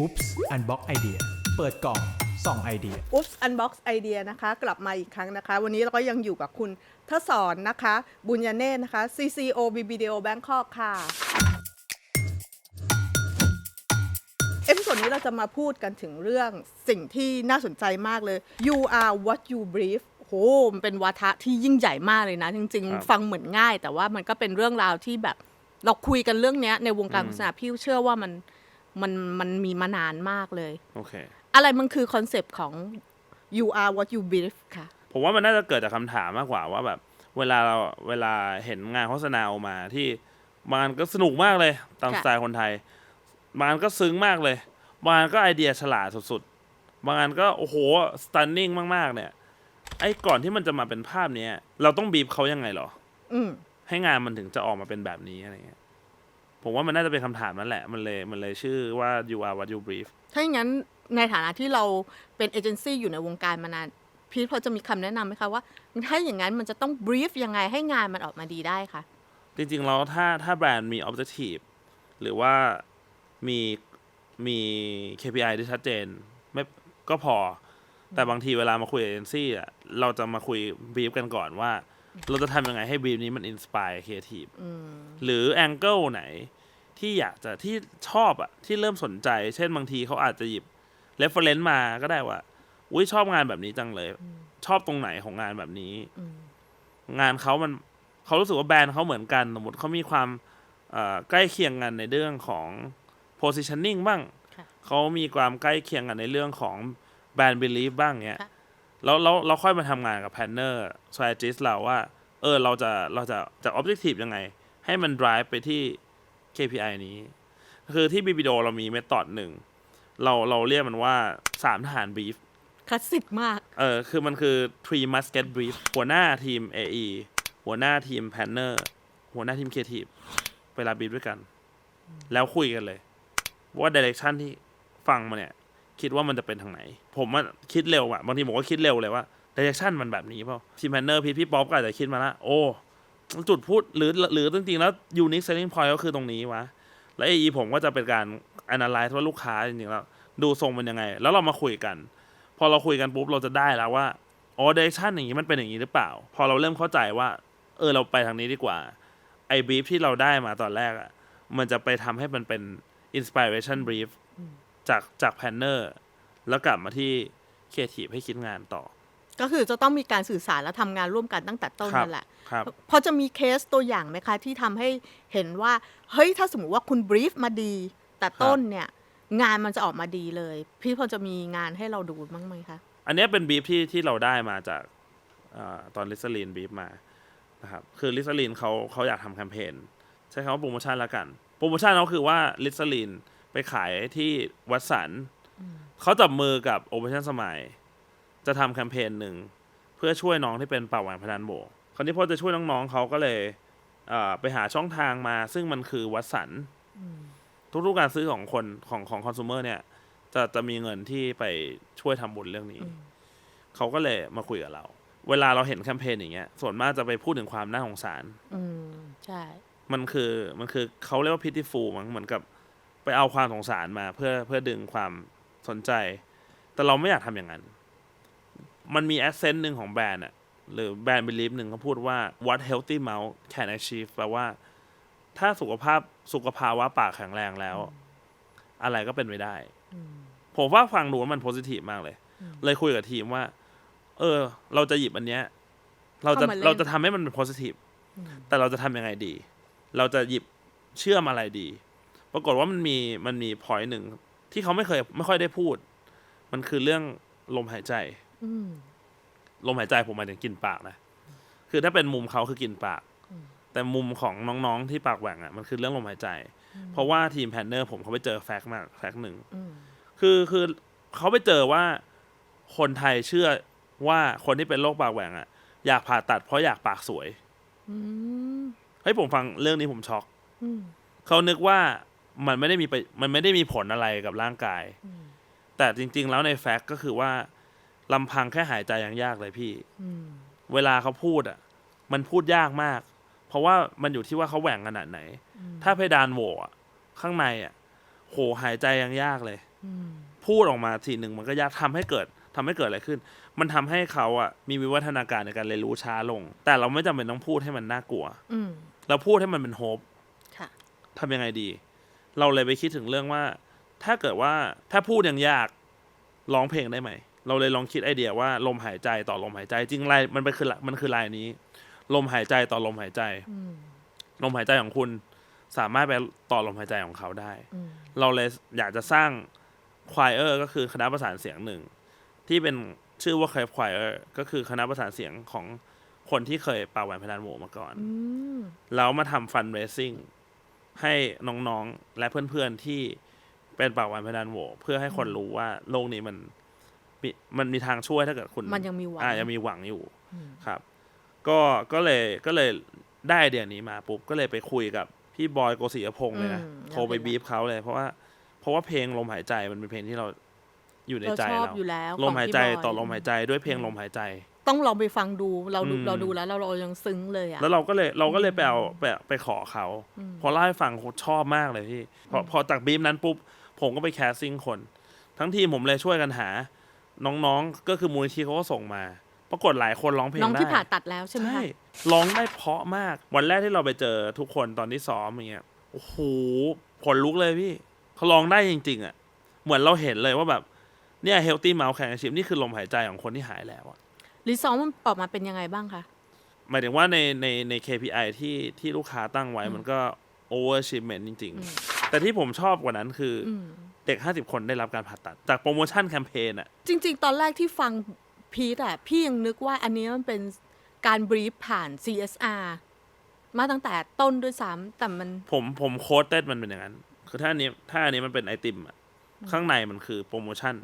Oops Unbox Idea เปิดกล่องส่องไอเดีย Oops Unbox Idea นะคะ กลับมาอีกครั้งนะคะ วันนี้เราก็ยังอยู่กับคุณทศรนะคะ บุญญาเนตรนะคะ CCO BBDO Bangkok ค่ะ เอพิโซดนี้เราจะมาพูดกันถึงเรื่องสิ่งที่น่าสนใจมากเลย you are what you brief โหมันเป็นวาทะที่ยิ่งใหญ่มากเลยนะ จริง ครับ ๆ ฟังเหมือนง่าย แต่ว่ามันก็เป็นเรื่องราวที่แบบ เราคุยกันเรื่องเนี้ยในวงการโฆษณาพี่เชื่อว่ามัน มันมันมีมานานมากเลย โอเค อะไรมันคือคอนเซปต์ของ you are what you brief ค่ะ ผมว่ามันน่าจะเกิดจากคำถามมากกว่าว่าแบบ เวลาเราเวลาเห็นงานโฆษณาออกมาที่บางอันก็สนุกมากเลยตามค่ะสไตล์คนไทย บางอันก็ซึ้งมากเลย บางอันก็ไอเดียฉลาดสุดๆ บางอันก็โอ้โห stunning มากๆ เนี่ย ไอ้ก่อนที่มันจะมาเป็นภาพเนี้ย เราต้องบีบเขายังไงเหรอ อืมให้งานมันถึงจะออกมาเป็นแบบนี้อะไรเงี้ย ผมว่ามันน่าจะเป็นคำถามนั่นแหละ มันเลยมันเลยชื่อว่า you are what you brief ถ้าอย่างนั้นในฐานะที่เราเป็นเอเจนซี่อยู่ในวงการมานานพีทพอจะมีคำแนะนำไหมคะว่าถ้าอย่างนั้นมันจะต้อง brief ยังไงให้งานมันออกมาดีได้คะจริงๆแล้วถ้าถ้าแบรนด์มี objective หรือว่ามีมี KPI ที่ชัดเจนไม่ก็พอ แต่บางทีเวลามาคุยเอเจนซี่อะเราจะมาคุยบีฟกันก่อนว่า เราจะทำยังไงให้บีฟนี้มันอินสปายครีเอทีฟหรือแองเกิลไหน ที่อยากจะที่ชอบอะที่เริ่มสนใจ เช่นบางทีเขาอาจจะหยิบเรฟเฟรนซ์มาก็ได้ว่าอุ้ยชอบงานแบบนี้จังเลย ชอบตรงไหนของงานแบบนี้ งานเขามันเขารู้สึกว่าแบรนด์เขาเหมือนกัน สมมติเขามีความเอ่อใกล้เคียงกันในเรื่องของ positioning บ้างค่ะเขามีความใกล้เคียงกันในเรื่องของแบรนด์ belief บ้างเนี้ยค่ะแล้วเราเราค่อยมาทำงานกับ planner strategist เราว่า เออเราจะเราจะจะ objective ยังไง ให้มัน drive ไปที่ KPI นี้ คือที่ BBDO เรามีเมธอดหนึ่งเราเราเรียกมันว่าสามทหาร brief คลาสสิกมาก เออคือมันคือ three must get brief หัวหน้าทีม AE หัวหน้าทีม planner หัวหน้าทีม creative เวลาบีฟด้วยกัน แล้วคุยกันเลย ว่า direction ที่ฟังมาเนี่ย คิดว่ามันจะเป็นทางไหน ผมว่าคิดเร็วอะบางทีผมก็คิดเร็วเลยว่า direction มันแบบนี้เปล่าทีม planner พี่พี่ป๊อปก็อาจจะคิดมาละโอ้ จุดพูดหรือหรือจริงๆแล้ว unique selling point ก็คือตรงนี้วะ แล้ว AE ผมก็จะเป็นการ analyze ว่าลูกค้าจริงๆแล้วดูทรงเป็นยังไง แล้วเรามาคุยกัน พอเราคุยกันปุ๊บเราจะได้แล้วว่าอ๋อเดเรคชันอย่างนี้มันเป็นอย่างนี้หรือเปล่า พอเราเริ่มเข้าใจว่า เออเราไปทางนี้ดีกว่าไอ้บีฟที่เราได้มาตอนแรกอะ่ะมันจะไปทำให้มันเป็นอินสปิเรชันบรีฟจากจากแพนเนอร์แล้วกลับมาที่ครีเอทีฟให้คิดงานต่อ ก็คือจะต้องมีการสื่อสารและทำงานร่วมกันตั้งแต่ต้นครับ นั่นแหละ ครับ พอจะมีเคสตัวอย่างไหมคะที่ทำให้เห็นว่า เฮ้ย ถ้าสมมติว่าคุณ brief มาดี แต่ต้นเนี่ย งานมันจะออกมาดีเลย พี่พอจะมีงานให้เราดูบ้างไหมคะ อันเนี้ยเป็นบีฟที่ที่เราได้มาจากอาตอนลิซลีนบีฟมานะครับคือลิซลีนเขาเขาอยากทำแคมเปญใช้คำว่าโปรโมชั่นแล้วกัน โปรโมชั่นเขาคือว่าลิซลีนไปขายที่วัดสันเขาจับมือกับโอเปอเรชั่นสมัย จะทำแคมเปญหนึ่งเพื่อช่วยน้องที่เป็นปากหวานพนันโบกคราวนี้พอจะช่วยน้องๆเขาก็เลยเอ่อไปหาช่องทางมา ซึ่งมันคือวัดสันทุกๆการซื้อของคนของของคอน sumer เนี่ย จะจะมีเงินที่ไปช่วยทำบุญเรื่องนี้ เขาก็เลยมาคุยกับเรา เวลาเราเห็นแคมเปญอย่างเงี้ย ส่วนมากจะไปพูดถึงความน่าสงสาร อืม ใช่ มันคือมันคือเขาเรียกว่า pitiful มั้งเหมือนกับไปเอาความสงสารมาเพื่อเพื่อดึงความสนใจ แต่เราไม่อยากทำอย่างนั้น มันมี accent หนึ่งของแบรนด์อะหรือแบรนด์ belief หนึ่งเขาพูดว่า what healthy mouth can achieve แปลว่า ถ้าสุขภาพสุขภาวะปากแข็งแรงแล้ว อะไรก็เป็นไปได้ ผมว่าฟังดูแล้วมันโพสิทีฟมากเลย เลยคุยกับทีมว่า เออ เราจะหยิบอันเนี้ย เราจะเข้ามาเล่นเราจะทำให้มันเป็นโพสิทีฟแต่เราจะทำยังไงดี เราจะหยิบเชื่อมอะไรดี ปรากฏว่ามันมีมันมีพอยต์หนึ่งที่เขาไม่เคยไม่ค่อยได้พูด มันคือเรื่องลมหายใจอืม ลมหายใจผมหมายถึงกลินปากนะคือถ้าเป็นมุมเขาคือกลินปาก แต่มุมของน้องๆที่ปากแหว่งอะมันคือเรื่องลมหายใจ เพราะว่าทีมแพนเนอร์ผมเขาไปเจอแฟกต์มาแฟกต์หนึ่งอืมคือคือเขาไปเจอว่าคนไทยเชื่อว่าคนที่เป็นโรคปากแหว่งอะอยากผ่าตัดเพราะอยากปากสวยอืมเฮ้ยผมฟังเรื่องนี้ผมช็อกอืมเขานึกว่ามันไม่ได้มีไปมันไม่ได้มีผลอะไรกับร่างกาย แต่จริง ๆ แล้วในแฟกต์ก็คือว่า ลำพังแค่หายใจยังยากเลยพี่อืมเวลาเขาพูดอะ มันพูดยากมาก เพราะว่ามันอยู่ที่ว่าเขาแหว่งขนาดไหน ถ้าเพดานโหวอะข้างในอะ โหหายใจยังยากเลยอืมพูดออกมาทีหนึ่งมันก็ยากทำให้เกิดทำให้เกิดอะไรขึ้น มันทำให้เขาอะมีวิวัฒนาการในการเรียนรู้ช้าลง แต่เราไม่จำเป็นต้องพูดให้มันน่ากลัวอืมเราพูดให้มันเป็นโฮปค่ะทำยังไงดี เราเลยไปคิดถึงเรื่องว่า ถ้าเกิดว่าถ้าพูดยังยากร้องเพลงได้ไหม เราเลยลองคิดไอเดียว่าลมหายใจต่อลมหายใจ จริงลายมันเป็นคือมันคือลายนี้ ลมหายใจต่อลมหายใจอืมลมหายใจของคุณ สามารถไปต่อลมหายใจของเขาได้อืมเราเลยอยากจะสร้างควายเออร์ก็คือคณะประสานเสียงหนึ่ง ที่เป็นชื่อว่าเคยควายเออร์ก็คือคณะประสานเสียงของคนที่เคยป่าแหวนพนันโหวมาก่อนอืมแล้วมาทำฟันเรซซิ่งให้น้องๆ และเพื่อนๆที่เป็นป่าแหวนพนันโหวเพื่อให้คนรู้ว่าโลกนี้มัน มีมันมีทางช่วยถ้าเกิดคุณมันยังมีหวังอ่ายังมีหวังอยู่อืมครับ ก็ก็เลยก็เลยได้ไอเดียนี้มาปุ๊บก็เลยไปคุยกับพี่บอยโกศิยพงษ์เลยนะอืมโทรไปบีฟเขาเลยเพราะว่าเพราะว่าเพลงลมหายใจมันเป็นเพลงที่เราอยู่ในเราใจชอบเราอยู่แล้วลมหายใจของพี่บต่อลมหายใจด้วยเพลงลมหายใจ ต้องลองไปฟังดูเราดูอืมเราดูแล้วเราเรายังซึ้งเลยอะแล้วเราก็เลยเราก็เลยไปเอาไปไปขอเขาอืมพอเล่าให้ฟังชอบมากเลยพี่พอพอจากบีมนั้นปุ๊บผมก็ไปแคสซิ่งคน ทั้งทีมผมเลยช่วยกันหา น้องๆ ก็คือมูลนิธิเขาก็ส่งมา ปรากฏหลายคนร้องเพลงน้องได้ที่ผ่าตัดแล้วใช่ไหมใช่คะร้องได้เพราะมาก วันแรกที่เราไปเจอทุกคนตอนที่ซ้อมอย่างเงี้ยโอ้โหขนลุกเลยพี่เขาร้องได้จริง ๆอะเหมือนเราเห็นเลยว่าแบบเนี่ยเฮลตี้เมาส์แข่งชิมนี่คือลมหายใจของคนที่หายแล้วอะรีซอมมันออกมาเป็นยังไงบ้างคะ หมายถึงว่าในในใน KPI ที่ที่ลูกค้าตั้งไว้อืมมันก็ overachievement จริงอืมๆแต่ที่ผมชอบกว่านั้นคือออืมเด็ก 50 คนได้รับการผ่าตัด จากโปรโมชั่นแคมเปญอะจริง ๆ ตอนแรกที่ฟังพีทอะพี่ยังนึกว่าอันนี้มันเป็นการบรีฟผ่าน CSR มาตั้งแต่ต้นด้วยซ้ำแต่มัน ผมผมโค้ดเต้นมันเป็นอย่างนั้น คือถ้าอันนี้ถ้าอันนี้มันเป็นไอติมอะข้างในมันคือโปรโมชั่น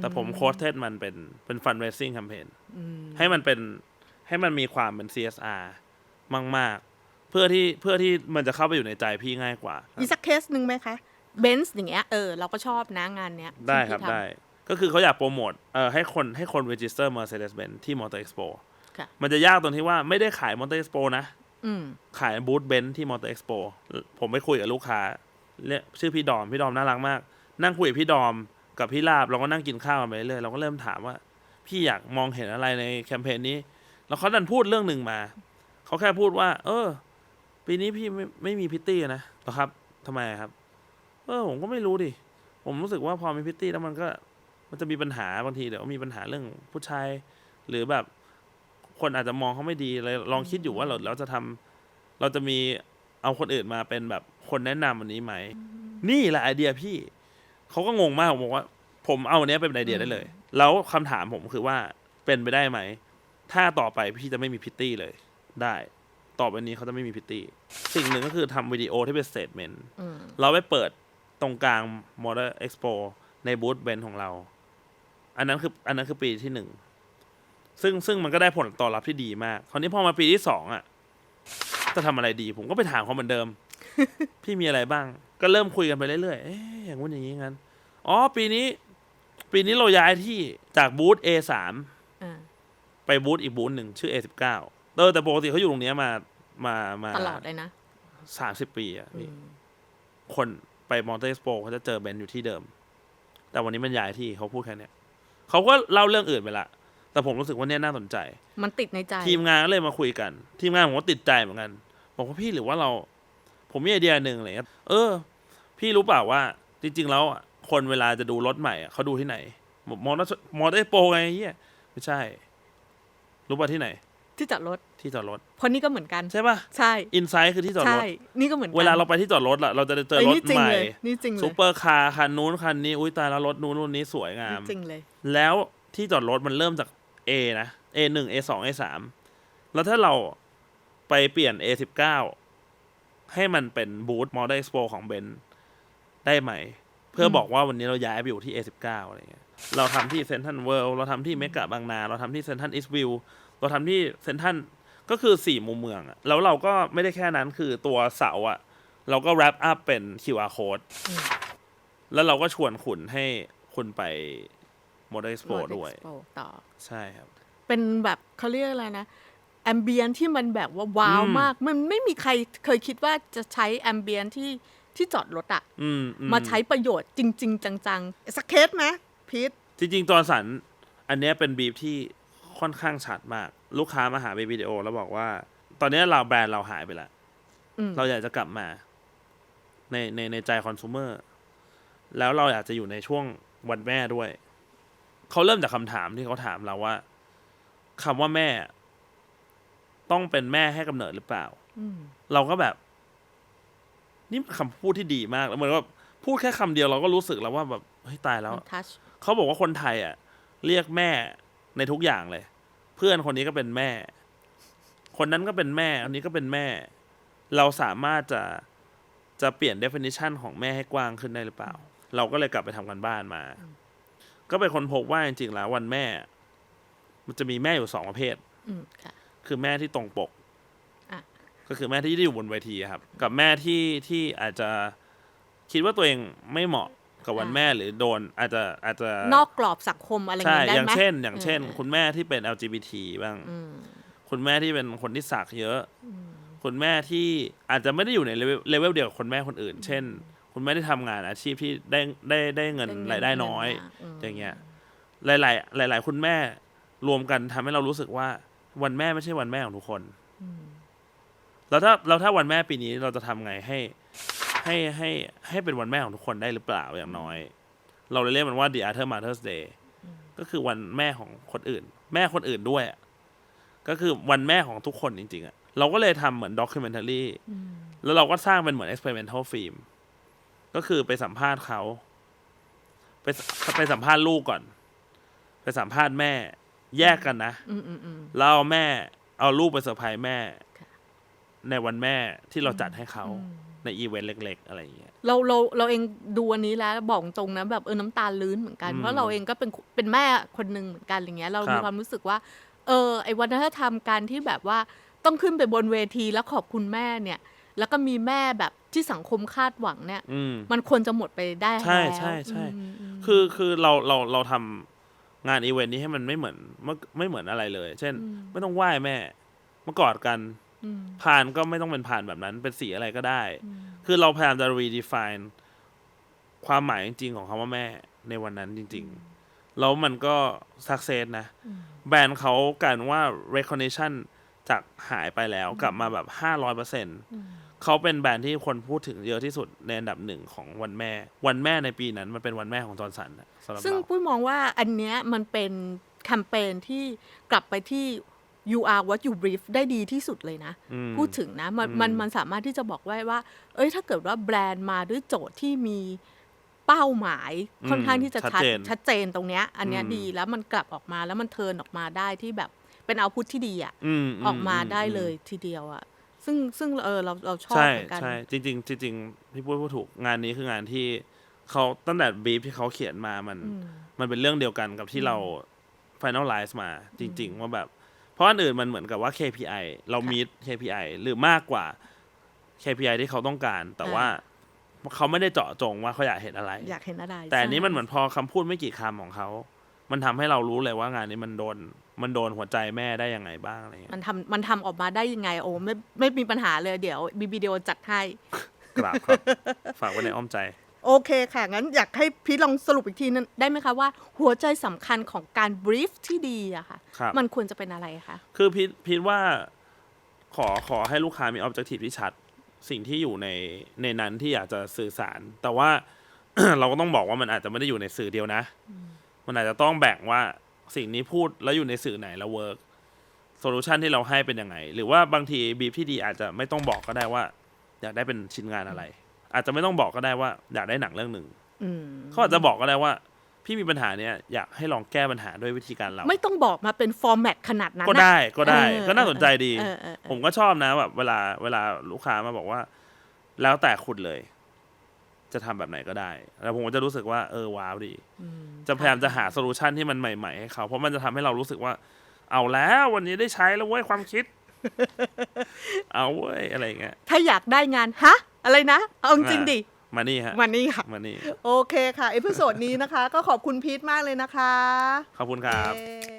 แต่ผมโค้ดเต้นมันเป็นเป็นฟันเร i ซิ่งแคมเปญอืมให้มันเป็นให้มันมีความเป็น CSR มาก ๆ เพื่อที่เพื่อที่มันจะเข้าไปอยู่ในใจพี่ง่ายกว่า มีสักเคสหนึ่งไหมคะ เบนซ์อย่างเงี้ยเออเราก็ชอบนะงานเนี้ยได้ที่ครับพี่ทำได้ ก็คือเขาอยากโปรโมทเอ่อให้คนให้คน register Mercedes-Benz ที่ Motor Expo ค่ะมันจะยากตรงที่ว่าไม่ได้ขาย Motor Expo นะอืมขายบูธเบนซ์ที่มอเตอร์เอ็กซ์โปผมไปคุยกับลูกค้าเรียกชื่อพี่ดอม พี่ดอมน่ารักมาก นั่งคุยกับพี่ดอมกับพี่ลาบเราก็นั่งกินข้าวกันไปเรื่อยเราก็เริ่มถามว่า พี่อยากมองเห็นอะไรในแคมเปญนี้ แล้วเขาดันพูดเรื่องหนึ่งมา เขาแค่พูดว่า เออ ปีนี้พี่ไม่ไม่มีพิตตี้นะเหรอครับทำไมครับ เออผมก็ไม่รู้ดิ ผมรู้สึกว่าพอมีพิตตี้แล้วมันก็มันจะมีปัญหาบางทีเดี๋ยวมีปัญหาเรื่องผู้ชาย หรือแบบคนอาจจะมองเขาไม่ดีเลยลองคิดอยู่ว่าเราเราจะทำเราจะมีเอาคนอื่นมาเป็นแบบคนแนะนำอันนี้ไหม นี่แหละไอเดียพี่ เขาก็งงมากผมบอกว่า ผมเอาอันเนี้ยเป็นไอเดียได้เลย แล้วคำถามผมคือว่าเป็นไปได้ไหม ถ้าต่อไปพี่จะไม่มีพิตตี้เลย ได้ต่อไปนี้เขาจะไม่มีพิตตี้ สิ่งหนึ่งก็คือทำวิดีโอที่เป็นสเตทเมนต์อืมเราไปเปิด ตรงกลาง Motor Expo ในบูธเบนของเรา อันนั้นคืออันนั้นคือปีที่หนึ่งซึ่งซึ่งมันก็ได้ผลตอบรับที่ดีมาก คราวนี้พอมาปีที่สองอะ จะทำอะไรดี ผมก็ไปถามเขาเหมือนเดิม พี่มีอะไรบ้าง ก็เริ่มคุยกันไปเรื่อยๆเอ๊ะอย่างงู้นอย่างนี้งั้น อ๋อ ปีนี้ ปีนี้เราย้ายที่จากบูธ A3 อ่าไปบูธอีกบูธหนึ่งชื่อ A19 เออแต่ปกติเขาอยู่ตรงเนี้ยมามามาตลอดเลยนะสามสิบปีอะอืพี่มคนไป มอเตอร์เอ็กซ์โปเขาจะเจอเบนซ์อยู่ที่เดิม แต่วันนี้มันย้ายที่เขาพูดแค่เนี้ยเขาก็เล่าเรื่องอื่นไปละ แต่ผมรู้สึกว่าเนี่ยน่าสนใจ มันติดในใจ ทีมงานก็เลยมาคุยกัน ทีมงานผมก็ติดใจเหมือนกัน บอกว่าพี่หรือว่าเรา ผมมีไอเดียหนึ่งอะไรเงี้ยเออ พี่รู้เปล่าว่า จริง ๆ แล้วอะคนเวลาจะดูรถใหม่อะเขาดูที่ไหนมอเตอร์มอเตอร์เอ็กซ์โปไงเฮียไม่ใช่ รู้ป่ะที่ไหน ที่จอดรถที่จอดรถเพราะนี่ก็เหมือนกันใช่ป่ะใช่อินไซด์คือที่จอดรใช่ถนี่ก็เหมือนกันเวลาเราไปที่จอดรถอะเราจะเจอเอ้ยรถนี่จริงใหม่เลยนี่จริงเลซูยเปอร์คาร์คันนู้นคันนี้อุ้ยตายแล้วรถนู้นรุ่นนี้สวยงามนี่จริงเลย แล้วที่จอดรถมันเริ่มจาก A นะ A หนึ่ง A สอง A สามแล้วถ้าเราไปเปลี่ยน A สิบเก้าให้มันเป็นบูธ Model Expo ของเบนได้ไหม เพื่อบอกว่าวันนี้เราย้ายไปอยู่ที่ A สิบเก้าอะไรเงี้ยเราทำที่เซนทันเวิลด์เราทำที่เมกะบางนา เราทำที่เซนทันอีสต์วิว เราทำที่เซนทันก็คือสี่มุมเมืองอะแล้วเราก็ไม่ได้แค่นั้นคือตัวเสาอะเราก็ wrap up เป็น QR code อืมแล้วเราก็ชวนคุณให้คุณไป Model Expo Model ด้วย Expo ต่อ ใช่ครับ เป็นแบบเขาเรียกอะไรนะแอมเบียนที่มันแบบว่าว้าวอืมมาก มันไม่มีใครเคยคิดว่าจะใช้แอมเบียนที่ที่จอดรถอะอืมอืมาใช้ประโยชน์จริง ๆ จังๆ สักเคสไหมพีทจริงๆจอร์นสัน อันเนี้ยเป็นบีฟที่ ค่อนข้างชัดมาก ลูกค้ามาหาเบวิดีโอ แล้วบอกว่า ตอนเนี้ยเราแบรนด์เราหายไปแล้วอืมเราอยากจะกลับมา ในในในใจคอน sumer แล้วเราอยากจะอยู่ในช่วงวันแม่ด้วย เขาเริ่มจากคำถามที่เขาถามเราว่าคำว่าแม่ ต้องเป็นแม่ให้กำเนิดหรือเปล่าอืมเราก็แบบ นี่คำพูดที่ดีมากแล้วเหมือนว่าพูดแค่คำเดียวเราก็รู้สึกแล้วว่าแบบเฮ้ยตายแล้วทัชเขาบอกว่าคนไทยอะ เรียกแม่ ในทุกอย่างเลย เพื่อนคนนี้ก็เป็นแม่ คนนั้นก็เป็นแม่ อันนี้ก็เป็นแม่ เราสามารถจะจะเปลี่ยน definition ของแม่ให้กว้างขึ้นได้หรือเปล่า เราก็เลยกลับไปทำกันบ้านมา ก็เป็นคนพบว่าจริงๆแล้ววันแม่ มันจะมีแม่อยู่สองประเภท อืมค่ะ คือแม่ที่ตรงปก อะ ก็คือแม่ที่ได้อยู่บนเวทีครับ กับแม่ที่ที่อาจจะคิดว่าตัวเองไม่เหมาะ กับวันแม่หรือโดนอาจจะอาจจะนอกกรอบสังคมอะไรอย่างใช่เงี้ยได้อย่างไหมเช่น อย่างเช่นออคุณแม่ที่เป็น LGBT บ้างอืมคุณแม่ที่เป็นคนที่สักเยอะ คุณแม่ที่อาจจะไม่ได้อยู่ในเลเวลเลเวลเดียวกับคนแม่คนอื่น เช่น คุณแม่ที่ทำงานอาชีพที่ได้ได้ได้เงินได้เงินรายได้น้อยเงินมาอืมอย่างเงี้ย หลาย ๆ หลาย ๆ คุณแม่รวมกันทำให้เรารู้สึกว่า วันแม่ไม่ใช่วันแม่ของทุกคนแล้วถ้าเราถ้าวันแม่ปีนี้เราจะทำไงให้ ให้ให้ให้เป็นวันแม่ของทุกคนได้หรือเปล่าอย่างน้อย เราเลยเรียกมันว่า the other mother's day ก็คือวันแม่ของคนอื่น แม่คนอื่นด้วยอะก็คือวันแม่ของทุกคนจริงๆอะเราก็เลยทำเหมือนด็อกิเมนท r รีแล้วเราก็สร้างเป็นเหมือน experimental film ก็คือไปสัมภาษณ์เขา ไปไปสัมภาษณ์ลูกก่อน ไปสัมภาษณ์แม่ แยกกันนะอืมอืมอืมแล้วเอาแม่ เอาลูกไปเซอร์ไพรส์แม่ค่ะในวันแม่ที่เราจัดให้เขา ในอีเวนต์เล็ก ๆ อะไรอย่างเงี้ย เราเราเราเองดูอันนี้แล้วบอกตรงนะแบบเออน้ำตาลื้นเหมือนกัน อืมเพราะเราเองก็เป็นเป็นแม่คนหนึ่งเหมือนกันอย่างเงี้ยเราครับมีความรู้สึกว่า เออไอ้วัฒนธรรมการที่แบบว่าต้องขึ้นไปบนเวทีแล้วขอบคุณแม่เนี่ย แล้วก็มีแม่แบบที่สังคมคาดหวังเนี่ย อืม มันควรจะหมดไปได้ใช่แล้วใช่ใช่ อืมอืม คือคือเราเราเราทำงานอีเวนต์นี้ให้มันไม่เหมือนไม่ไม่เหมือนอะไรเลย เช่น ไม่ต้องไหว้แม่มากอดกันอืม พานก็ไม่ต้องเป็นพานแบบนั้น เป็นสีอะไรก็ได้ คือเราพยายามจะ redefine ความหมายจริงๆของคำว่าแม่ในวันนั้นจริง ๆ แล้วมันก็ success นะ แบรนด์เขากลารว่า recognition จากหายไปแล้วกลับมาแบบห้าร้อยเปอร์เซ็นเขาเป็นแบรนด์ที่คนพูดถึงเยอะที่สุดในอันดับหนึ่งของวันแม่ วันแม่ในปีนั้น มันเป็นวันแม่ของจอร์นสันนะสำหรับซึ่งเรา ปุ้ยมองว่าอันเนี้ยมันเป็นแคมเปญที่กลับไปที่ you are what you brief ได้ดีที่สุดเลยนะอืมพูดถึงนะมันอืมมันมันสามารถที่จะบอกได้ว่า เอ้ยถ้าเกิดว่าแบรนด์มาด้วยโจทย์ที่มีเป้าหมายค่อนข้างที่จะชัดชัดเจนชัดเจนตรงเนี้ย อันเนี้ยอืมดีแล้วมันกลับออกมาแล้วมันเทิร์นออกมาได้ที่แบบเป็นเอาพุทที่ดีอะอืมออกมาได้อืเลยทีเดียวอะซึ่งซึ่งเออเราเราชอบใช่เหมือนกันใช่จริงๆจริงๆพี่ปุ้ยพูดถูกงานนี้คืองานที่เขาตั้งแต่บีฟที่เขาเขียนมามันอืมมันเป็นเรื่องเดียวกันกับที่เรา finalize มา จริง ๆ ว่าแบบ เพราะอันอื่นมันเหมือนกับว่า KPI เรา meet KPI หรือมากกว่า KPI ที่เขาต้องการ แต่ว่าเขาไม่ได้เจาะจงว่าเขาอยากเห็นอะไร อยากเห็นอะไร แต่อันนี้ใช่มันเหมือนพอคำพูดไม่กี่คำของเขา มันทำให้เรารู้เลยว่างานนี้มันโดน มันโดนหัวใจแม่ได้ยังไงบ้างอะไรเงี้ย มันทำมันทำออกมาได้ยังไง โอ้ไม่ไม่มีปัญหาเลยเดี๋ยวบีบีเดียวจัดให้ กราบครับ ฝากไว้ในอ้อมใจ โอเคค่ะ งั้นอยากให้พี่ลองสรุปอีกทีนึงได้ไหมคะว่าหัวใจสำคัญของการบรีฟที่ดีอะค่ะ ครับ มันควรจะเป็นอะไรคะ คือพีทพีทว่าขอขอให้ลูกค้ามี objective ที่ชัด สิ่งที่อยู่ในในนั้นที่อยากจะสื่อสาร แต่ว่า เราก็ต้องบอกว่ามันอาจจะไม่ได้อยู่ในสื่อเดียวนะ มันอาจจะต้องแบ่งว่าสิ่งนี้พูดแล้วอยู่ในสื่อไหนแล้วเวิร์กโซลูชันที่เราให้เป็นยังไง หรือว่าบางทีบีที่ดีอาจจะไม่ต้องบอกก็ได้ว่า อยากได้เป็นชิ้นงานอะไร อาจจะไม่ต้องบอกก็ได้ว่า อยากได้หนังเรื่องหนึ่งอืมเขาอาจจะบอกก็ได้ว่า พี่มีปัญหาเนี้ยอยากให้ลองแก้ปัญหาด้วยวิธีการเรา ไม่ต้องบอกมาเป็นฟอร์แมตขนาดนั้นก็นะได้ก็ได้เออก็น่าสนใจดีเออเออเออผมก็ชอบนะแบบเวลาเวลาลูกค้ามาบอกว่า แล้วแต่คุณเลย จะทำแบบไหนก็ได้ แล้วผมก็จะรู้สึกว่าเออว้าวดีจะพยายามจะหาโซลูชันที่มันใหม่ๆให้เขาเพราะมันจะทำให้เรารู้สึกว่า เอาแล้ววันนี้ได้ใช้แล้วเว้ยความคิด เอาเว้ยอะไรอย่างเงี้ยถ้าอยากได้งานฮะ อะไรนะ เอาจริงๆดิมานี่ฮะวันนี้ค่ะมานี่โอเคค่ะ เอพิโซดนี้นะคะ ก็ขอบคุณพีทมากเลยนะคะ ขอบคุณครับเย้